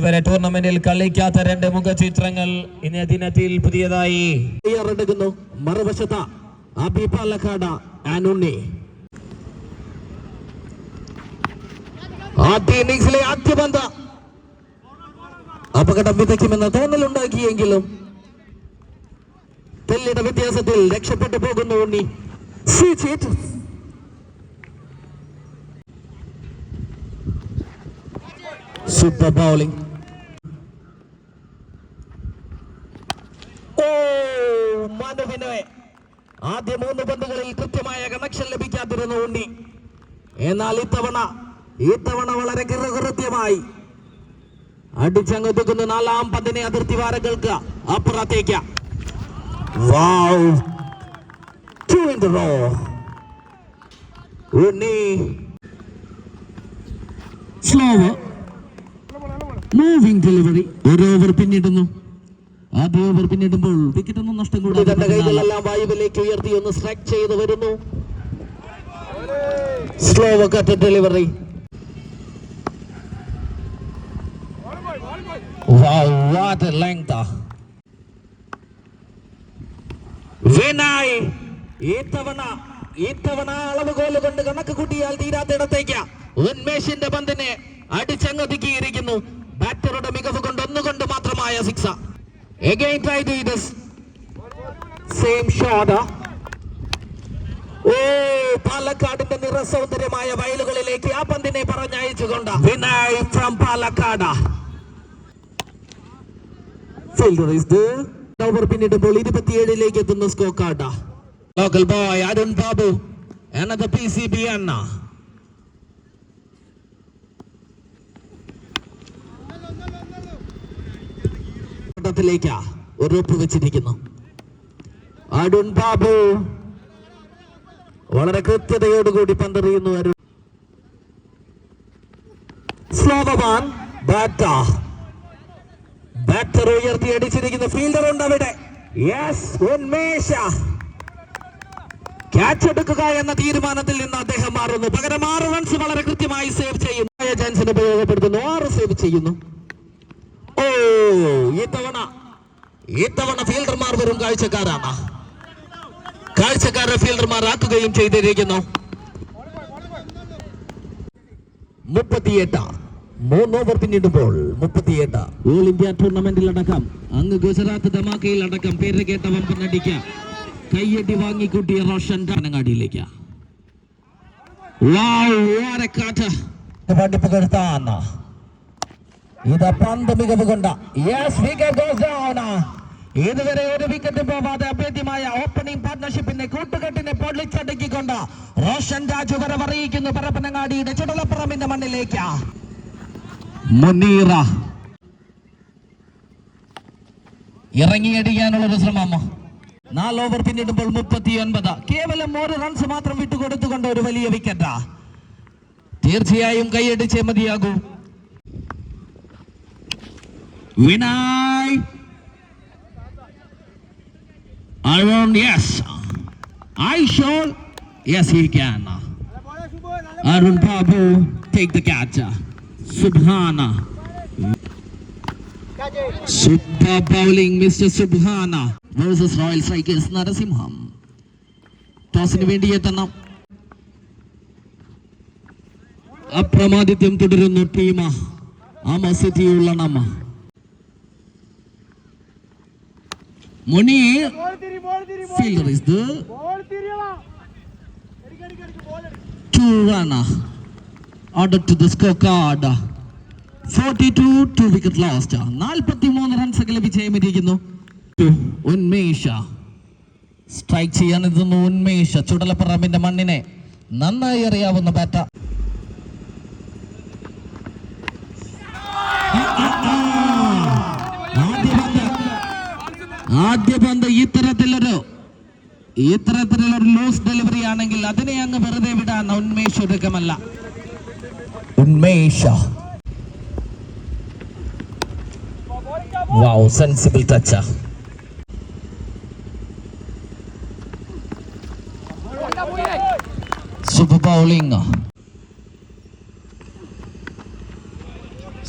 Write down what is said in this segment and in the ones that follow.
ഇതുവരെ ടൂർണമെന്റിൽ കളിക്കാത്ത രണ്ട് മുഖചിത്രങ്ങൾ ഇന്നേ ദിനത്തിൽ പുതിയതായി. തയ്യാറെടുക്കുന്നു മറുവശത്ത അബി പാലക്കാട് ആനുണ്ണി ആദ്യ ഇന്നിംഗ്സിലെ ആദ്യ പന്ത്. അപകടം വിതയ്ക്കുമെന്ന തോന്നലുണ്ടാക്കിയെങ്കിലും തെല്ലിട വ്യത്യാസത്തിൽ രക്ഷപ്പെട്ടു പോകുന്നു ഉണ്ണി. സൂപ്പർ ബൗളിംഗ് ഓ മനുവിന് ആദ്യ മൂന്ന് പന്തുകളിൽ കൃത്യമായ കണക്ഷൻ ലഭിക്കാതിരുന്നു ഉണ്ണി. എന്നാൽ ഇത്തവണ ഇത്തവണ വളരെ കൃത്യമായി അടിച്ചങ്ങൊതുക്കുന്ന നാലാം പന്തിനെ അതിർത്തി വാരങ്ങൾക്ക് അപ്പുറത്തേക്ക്. ഉണ്ണി. മൂവിംഗ് ഡെലിവറി ഒരു ഓവർ പിന്നിടുന്നു. ആദ്യ ഓവർ പിന്നിടുമ്പോൾ വിക്കറ്റ് ഒന്നും നഷ്ടം കൂടാതെ തന്റെ കൈകളെല്ലാം വായുവിലേക്ക് ഉയർത്തി ഒന്ന് സ്ട്രൈക്ക് ചെയ്ത് വരുന്നു. Slow cut delivery what length Vinay ഇത്തവണ ഇത്തവണ അളവുകോൽ കൊണ്ട് കണക്ക് കൂട്ടിയാൽ തീരാത്തിടത്തേക്ക് ഉന്മേഷിന്റെ പന്തിനെ അടിച്ചങ്ങൊതുക്കിയിരിക്കുന്നു ബാറ്ററുടെ മികവ് കൊണ്ട് ഒന്നുകൊണ്ട് മാത്രമായ six Again try to do this. Same shot. ഓ പാലക്കാടിന്റെ നിറസൗന്ദര്യമായ വയലുകളിലേക്ക് ആ പന്തിനെ പറഞ്ഞയച്ചുകൊണ്ട് വിനായ് ഫ്രം പാലക്കാട്. ഓവർ പിന്നിടുമ്പോൾ ഇരുപത്തിയേഴിലേക്ക് എത്തുന്ന score card local boy Arun Babu എന്നത് പി സി ബി അണ്ണ ത്തിലേക്ക് ഉറപ്പ് വെച്ചിരിക്കുന്നു. അരുൺ ബാബു വളരെ കൃത്യതയോടുകൂടി പന്തെറിയുന്നു അരുൺ. സ്ലോകമാൻ ബാറ്റ ബാറ്റർ ഉയർത്തി അടിച്ചിരിക്കുന്ന ഫീൽഡർ ഉണ്ട് അവിടെ. ഉന്മേഷ. ക്യാച്ച് എടുക്കുക എന്ന തീരുമാനത്തിൽ നിന്ന് അദ്ദേഹം മാറുന്നു. പകരം ആറ് റൺസ് വളരെ കൃത്യമായി സേവ് ചെയ്യുന്നു. ചാൻസിന് ഉപയോഗപ്പെടുത്തുന്നു. ആറ് സേവ് ചെയ്യുന്നു. ഓ ഇത്തവണ തവണ ഫീൽഡർമാർ വെറും കാഴ്ചക്കാരാണ്. കാഴ്ചക്കാരെ ഫീൽഡർമാർ ആക്കുകയും ചെയ്തിരിക്കുന്നു. മുപ്പത്തിയെട്ട് മൂന്ന് ഓവർ പിന്നിടുമ്പോൾ മുപ്പത്തിയെട്ട്. ഓൾ ഇന്ത്യ ടൂർണമെന്റിൽ അടക്കം അങ്ങ് ഗുജറാത്ത് ധമാക്കയിൽ അടക്കം പേര് കേട്ട വമ്പനടിക്ക കയ്യടി വാങ്ങിക്കൂട്ടിയ റോഷൻ കാനങ്ങാടിയിലേക്ക് പഠിപ്പുകരുത്താണ് ഇത് അപ്രാന്ത മികവ് കൊണ്ട്. ഇതുവരെ ഒരു വിക്കറ്റ് പോവാതെ അഭേദ്യമായ ഓപ്പണിംഗ് പാർട്ട്ണർഷിപ്പിന്റെ കൂട്ടുകെട്ടിനെ പൊള്ളിച്ചടുക്കിക്കൊണ്ട് റോഷൻ രാജു വരവറിയിക്കുന്നു പരപ്പനങ്ങാടിയുടെ ചുടലപ്പുറമിന്റെ മണ്ണിലേക്ക്. മുനീറ. ഇറങ്ങിയടിക്കാനുള്ള ഒരു ശ്രമം. നാല് ഓവർ പിന്നിടുമ്പോൾ മുപ്പത്തി ഒൻപത് കേവലം ഒരു റൺസ് മാത്രം വിട്ടുകൊടുത്തുകൊണ്ട് ഒരു വലിയ വിക്കറ്റാ തീർച്ചയായും കൈയടിച്ചേ മതിയാകൂ. Vinay I want yes. I sure yes he can. Arun Babu take the catch. Subhana. Super bowling Mr. Subhana versus Royal Strikers Narasimham. ടോസിന് വേണ്ടി എത്തണം അപ്രമാദിത്യം തുടരുന്നു ടീമ ആ സ്ഥിതിയുള്ള നമ്മ മുനി fielder is the two run order to the score card forty two two wicket last നാൽപ്പത്തി മൂന്ന് runs ഒക്കെ ലഭിച്ചിരിക്കുന്നു ഉന്മേഷ. സ്ട്രൈക്ക് ചെയ്യാൻ എത്തുന്നു ഉന്മേഷ. ചുടലപ്പറമ്പിന്റെ മണ്ണിനെ നന്നായി അറിയാവുന്ന ബാറ്റ ആദ്യ പന്ത് ആദ്യ പന്ത് ഇത്തരത്തിലൊരു ഇത്തരത്തിലൊരു ലൂസ് ഡെലിവറി ആണെങ്കിൽ അതിനെ അങ്ങ് വെറുതെ വിടാൻ ഉന്മേഷ ഒരുക്കമല്ല. Unmesh. Wow sensible touch super bowling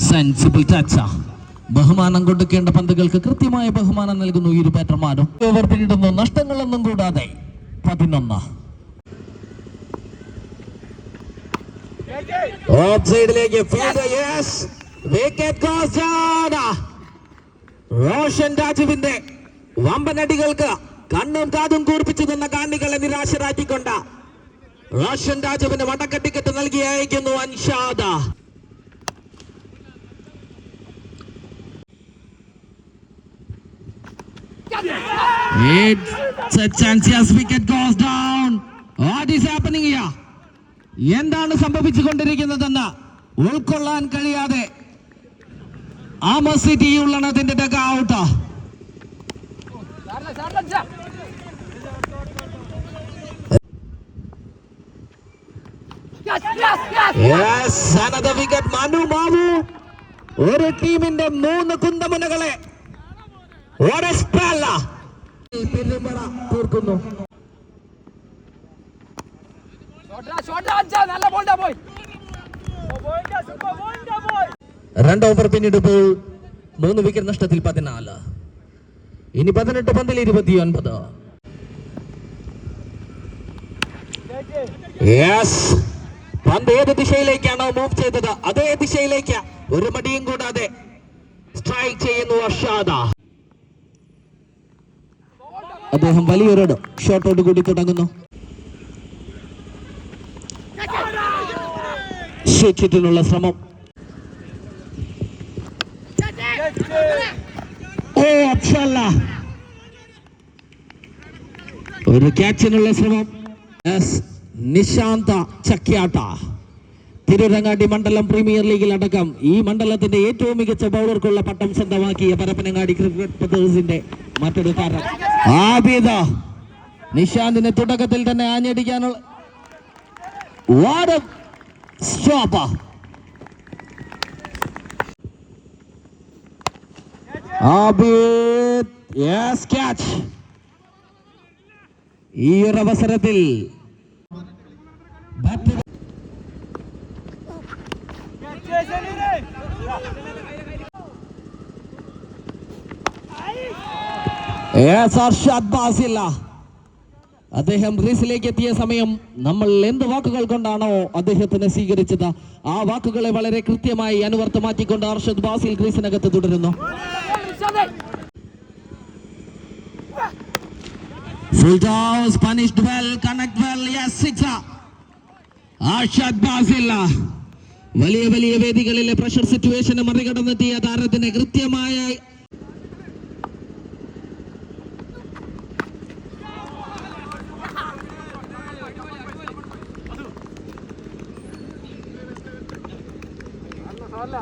sensible touch ബഹുമാനം കൊടുക്കേണ്ട പന്തുകൾക്ക് കൃത്യമായ ബഹുമാനം നൽകുന്നു ഇരു ബാറ്റർമാരും ഓവർ പിന്നിടുന്നു നഷ്ടങ്ങളൊന്നും കൂടാതെ പതിനൊന്ന്. ഓഫ് സൈഡിലേക്ക് റോഷൻ രാജുവിന്റെ വമ്പനടികൾക്ക് കണ്ണും കാതും കൂർപ്പിച്ചു നിന്ന കാണികളെ നിരാശരാക്കിക്കൊണ്ട് റോഷൻ രാജുവിന് വടക്കട്ടിക്കറ്റ് നൽകി അയക്കുന്നു Anshada. It's a chance, yes, wicket goes down. What is happening here? എന്താണ് സംഭവിച്ചുകൊണ്ടിരിക്കുന്നതെന്ന് ഉൾക്കൊള്ളാൻ കഴിയാതെ ആമസ് സിറ്റി ഉള്ളണത്തിന്റെ ഡഗ ഔട്ട് വിക്കറ്റ് മനു മാവു. ഒരു ടീമിന്റെ മൂന്ന് കുന്തമുനകളെ. ഒരു പെരുമറ തീർക്കുന്നു. രണ്ട് ഓവർ പിന്നിടുമ്പോൾ മൂന്ന് വിക്കറ്റ് നഷ്ടത്തിൽ പതിനാല്. ഇനി പതിനെട്ട് പന്തിൽ ഇരുപത്തി ഒൻപത് പന്ത് ഏത് ദിശയിലേക്കാണോ മൂവ് ചെയ്തത് അതേ ദിശയിലേക്ക്. ഒരു മടിയും കൂടാതെ സ്ട്രൈക്ക് ചെയ്യുന്നു അർഷാദ. അദ്ദേഹം വലിയൊരു ഷോട്ടോട് കൂടി തുടങ്ങുന്നു. ശിക്ഷിറ്റിനുള്ള ശ്രമം. ഓ അഫ്ഷല്ല ഒരു ക്യാച്ചിനുള്ള ശ്രമം. എസ് നിശാന്ത ചക്യാട്ട. തിരുരങ്ങാടി മണ്ഡലം പ്രീമിയർ ലീഗിൽ അടക്കം ഈ മണ്ഡലത്തിന്റെ ഏറ്റവും മികച്ച ബൗളർക്കുള്ള പട്ടം സ്വന്തമാക്കിയ പരപ്പനങ്ങാടി ക്രിക്കറ്റ് മറ്റൊരു താരം. ആബിദ. നിശാന്തിനെ തുടക്കത്തിൽ തന്നെ ആഞ്ഞടിക്കാനുള്ള what stop Abid yes catch ഈ ഒരു അവസരത്തിൽ ബാസില്ല അദ്ദേഹം ക്രീസിലേക്ക് എത്തിയ സമയം നമ്മൾ എന്ത് വാക്കുകൾ കൊണ്ടാണോ അദ്ദേഹത്തിനെ സ്വീകരിച്ചത്? ആ വാക്കുകളെ വളരെ കൃത്യമായി അനുവർത്തമാക്കിക്കൊണ്ട് അർഷദ് ബാസിൽ ക്രീസിനകത്ത് തുടരുന്നു. വലിയ വലിയ വേദികളിലെ പ്രഷർ സിറ്റുവേഷനെ മറികടന്നെത്തിയ താരത്തിന് കൃത്യമായ അല്ല